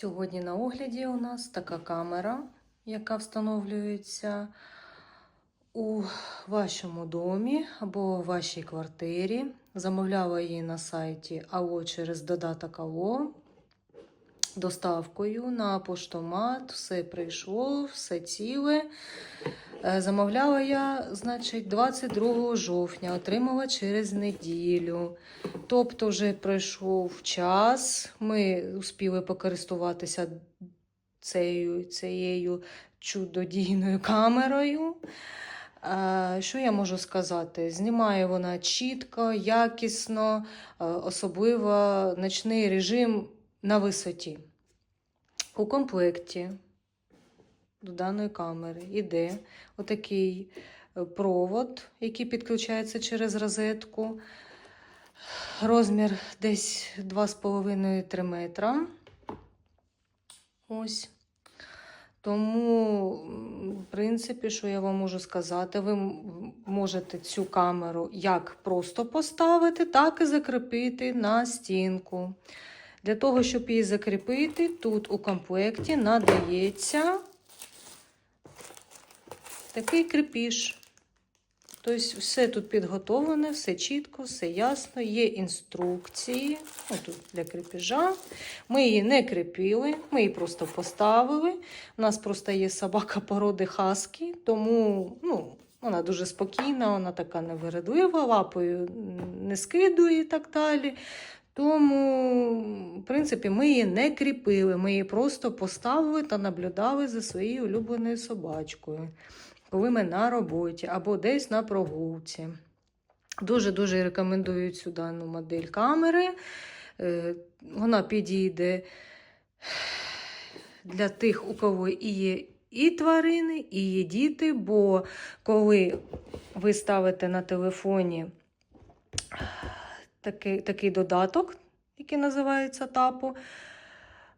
Сьогодні на огляді у нас така камера, яка встановлюється у вашому домі або вашій квартирі. Замовляла її на сайті АО через додаток АО. Доставкою на поштомат, все прийшло, все ціле. Е, Замовляла я, значить, 22 жовтня, отримала через неділю. Тобто, вже пройшов час. Ми успіли покористуватися цією, цією чудодійною камерою. Е, Що я можу сказати? Знімає вона чітко, якісно, е, особливо ночний режим на висоті. У комплекті до даної камери йде отакий е, провод, який підключається через розетку. Розмір десь 2,5-3 метра. Ось. Тому, в принципі, що я вам можу сказати, ви можете цю камеру як просто поставити, так і закріпити на стінку. Для того, щоб її закріпити, тут у комплекті надається такий крепіж. Тобто все тут підготовлене, все чітко, все ясно, є інструкції. Ну, тут для крепіжа. Ми її не кріпили, ми її просто поставили. У нас просто є собака породи хаски, тому ну, вона дуже спокійна, вона така невирадлива, лапою не скидує і так далі. Тому, в принципі, ми її не кріпили, ми її просто поставили та наблюдали за своєю улюбленою собачкою, коли ми на роботі або десь на прогулці. Дуже-дуже рекомендую цю дану модель камери. Е, Вона підійде для тих, у кого і є і тварини, і є діти, бо коли ви ставите на телефоні такий, такий додаток, який називається тапо,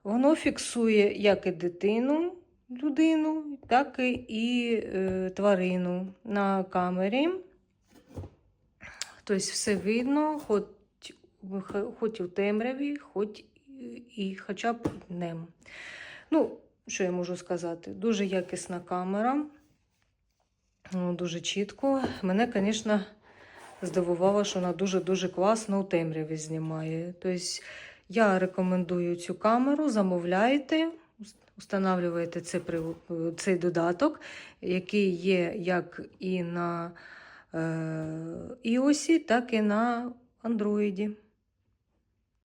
воно фіксує як і дитину, людину, так і, е, тварину на камері. Тобто все видно, хоч, хоч в темряві, хоч і хоча б днем. Ну, що я можу сказати? Дуже якісна камера, ну, дуже чітко. Мене, звісно, здивувало, що вона дуже-дуже класно у темряві знімає. Тобто я рекомендую цю камеру, замовляйте, встановлюєте цей, при- цей додаток, який є як і на е, iOS, так і на Android.